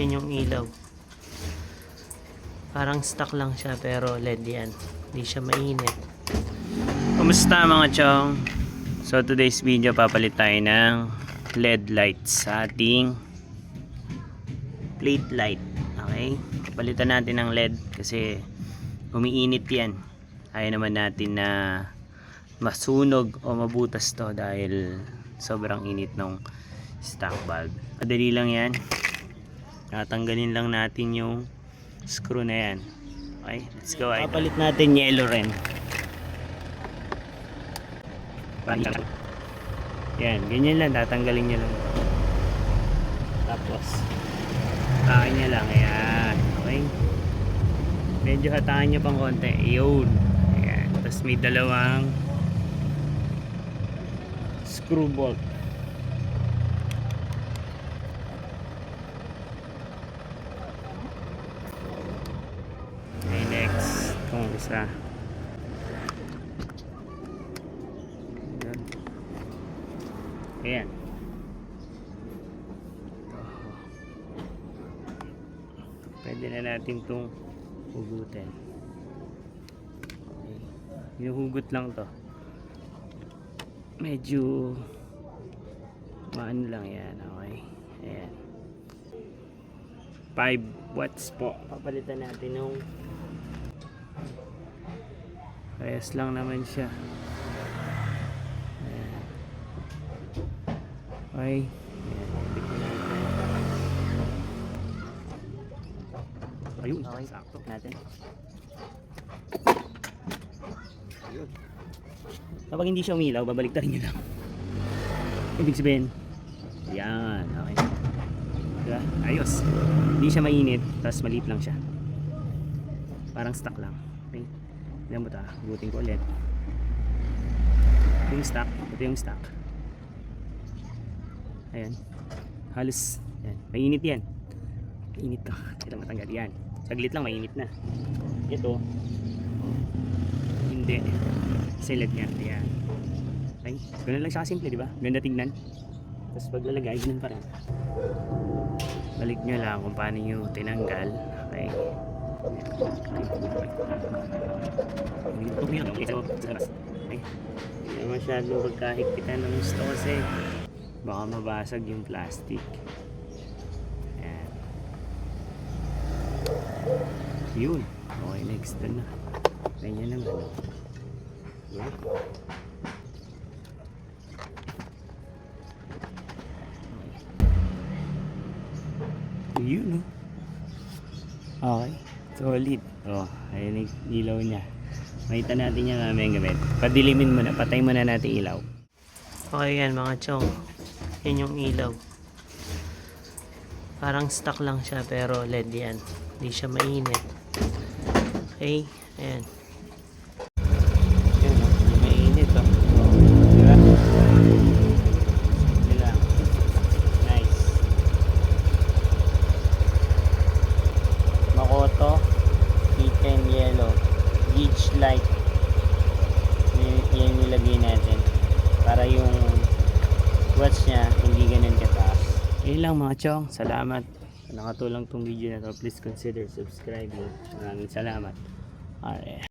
Yan yung ilaw. Parang stock lang siya pero LED yan. Hindi siya mainit. Kumusta mga chong? So today's video papalit tayo ng LED lights sa ating plate light. Okay? Palitan natin ng LED kasi umiinit yan. Ayaw naman natin na masunog o mabutas to dahil sobrang init ng stock bulb. Madali lang yan. Tatanggalin lang natin yung screw na yan. Okay, let's go. Papalit natin yellow rin. Yan, ganyan lang. Tatanggalin nyo lang. Tapos, hatakin nyo lang. Ayan. Okay. Medyo hatakan nyo pang konti. Yun. Ayan. Tapos may dalawang screw bolt. Okay, next. Itong isa. Ayan. Pwede na natin itong hugutin. Okay. Hinuhugot lang to. Medyo maano lang yan. Okay. Ayan. 5 watts po. Papalitan natin yung Parehas lang naman siya. Ayan. Okay. Ayan. Ayun. Okay. Sakto natin. Ayun. Kapag hindi siya umilaw, babalik ta rin lang. Ibig sabihin, yan. Okay. Diba? Ayos. Hindi siya mainit, tapos malip lang siya. Parang stock lang. Okay. Tignan mo ta, butin ko ulit. Ito yung stock, ito yung stock. Ayan. Halos, yan. Mainit yan. Mainit ka. Kailangan matanggal yan. Saglit lang, mainit na. Ito, hindi. Silid niya. Ayan. Ay, ganun lang siya simple, di ba? Ganda tignan. Tapos paglalagay, ganun pa rin. Balik nyo lang kung paano nyo tinanggal. Okay. Okay. Hindi masyadong pagkahigpitan ng gusto kasi baka mabasag yung plastic. Ayan. Yun. Okay, next na. Ganyan naman. Yan. Yun, no? Okay. Solid. Oh, ayun yung ilaw niya. Makita natin yan mamayang gabi. Padilimin muna, patay muna natin ilaw. Okay yan mga chong. Yan yung ilaw. Parang stock lang siya pero LED yan. Hindi siya mainit. Okay. Ayan, oh. Hindi mainit oh. Diba? Sige lang. Nice. Makoto Kitten Yellow Gauge light. Yan, nilagay natin. Para yung watch nya hindi ganun kataas. Yun lang mga chong. Salamat. Nakatulong tong video na to. Please consider subscribing. Maraming salamat. Alright.